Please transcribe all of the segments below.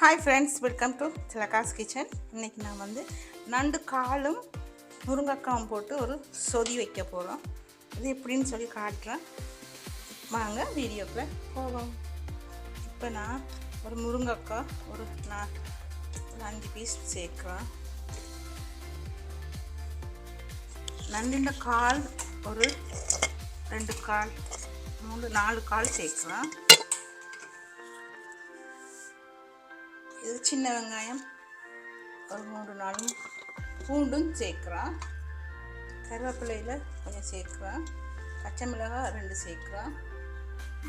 Hi friends welcome to Thilaga's kitchen இன்றைக்கி நான் வந்து நண்டு காலும் முருங்கைக்காவும் போட்டு ஒரு சொதி வைக்க போகிறோம் இது எப்படின்னு சொல்லி காட்டுறேன். வாங்க வீடியோக்குள்ளே போவோம். இப்போ நான் ஒரு முருங்கைக்காய் ஒரு நான் ஒரு அஞ்சு பீஸ் சேர்க்குறேன். நண்டின் கால் ஒரு ரெண்டு கால் மூணு நாலு கால் சேர்க்குறேன். இது சின்ன வெங்காயம். ஒரு மூன்று நாளும் பூண்டும் சேர்க்குறேன். கருவேப்பிலையில் கொஞ்சம் சேர்க்குறேன். பச்சை மிளகாய் ரெண்டு சேர்க்குறேன்.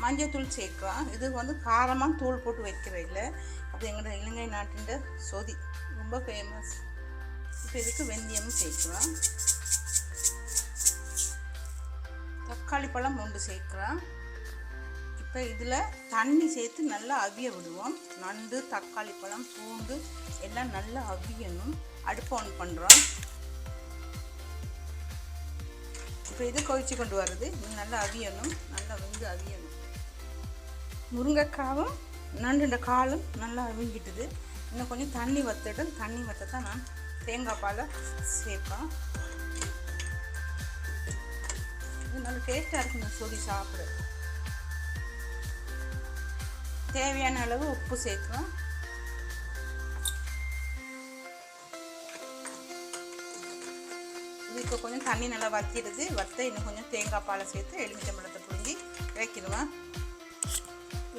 மஞ்சத்தூள் சேர்க்குறேன். இது வந்து காரமாக தூள் போட்டு வைக்கிற இல்லை. அது எங்களோட இலங்கை நாட்டின் சொதி. ரொம்ப ஃபேமஸ் இப்போ இதுக்கு வெந்தயமும் சேர்க்குறேன். தக்காளி பழம் ஒன்று சேர்க்குறேன். இப்போ இதில் தண்ணி சேர்த்து நல்லா அவிய விடுவோம். நண்டு தக்காளி பழம் பூண்டு எல்லாம் நல்லா அவியணும். அடுப்பு ஆன் பண்ணுறோம் இப்போ இது கொதிச்சு கொண்டு வருது நல்லா அவியணும். நல்லா வெந்து அவியணும். முருங்கைக்காவும் நண்டுண்ட காலும் நல்லா அவிங்கிட்டுது இன்னும் கொஞ்சம் தண்ணி வத்துட்டும் தண்ணி வத்த தான் நான் தேங்காய் பாலை சேர்ப்பேன். இது நல்லா டேஸ்ட்டாக இருக்கும் இந்த சாப்பிட. தேவையான அளவு உப்பு சேர்க்குறோம் இதுக்கு கொஞ்சம் தண்ணி நல்லா வத்திடுது. வத்த இன்னும் கொஞ்சம் தேங்காய் பாலை சேர்த்து எலுமிச்சம்பழத்தை புழிஞ்சி இறக்கிடுவேன்.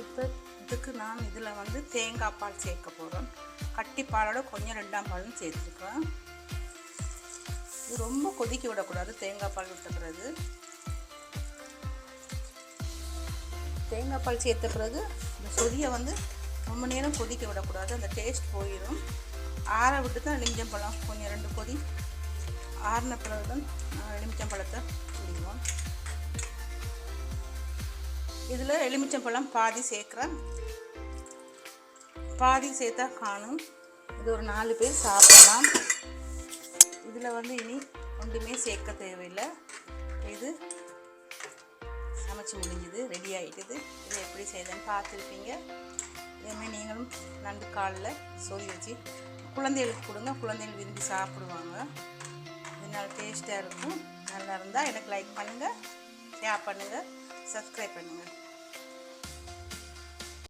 இப்போ இதுக்கு நான் இதில் வந்து தேங்காய் பால் சேர்க்க போகிறோம் கட்டி பாலோட கொஞ்சம் ரெண்டாம் பாலும் சேர்த்துருக்கேன். இது ரொம்ப கொதிக்க விடக்கூடாது. தேங்காய் பால் விட்டுக்கிறது பிறகு. தேங்காய் பால் சேர்த்த பிறகு சொதியை வந்து ரொம்ப நேரம் கொதிக்க விடக்கூடாது. அந்த டேஸ்ட் போயிடும் ஆற விட்டு தான் எலுமிச்சம்பழம். கொஞ்சம் ரெண்டு கொதி ஆறின பிறகு தான் எலுமிச்சம்பழத்தை குடிக்குவோம் இதில் எலுமிச்சம்பழம் பாதி சேர்க்குறேன். பாதி சேர்த்தா காணும். இது ஒரு நாலு பேர் சாப்பிடலாம். இதில் வந்து இனி ஒன்றுமே சேர்க்க தேவையில்லை. இது சமைச்சு முடிஞ்சுது ரெடி ஆகிட்டுது இதை எப்படி செய்தேன்னு பார்த்துருப்பீங்க. இதேமாதிரி நீங்களும் நண்டு காலில் சொல்லி வச்சு குழந்தைகளுக்கு கொடுங்க. குழந்தைகள் விரும்பி சாப்பிடுவாங்க. இதனால் நல்லா டேஸ்ட்டாக இருக்கும். நல்லா இருந்தால் எனக்கு லைக் பண்ணுங்கள் ஷேர் பண்ணுங்கள் சப்ஸ்கிரைப் பண்ணுங்கள்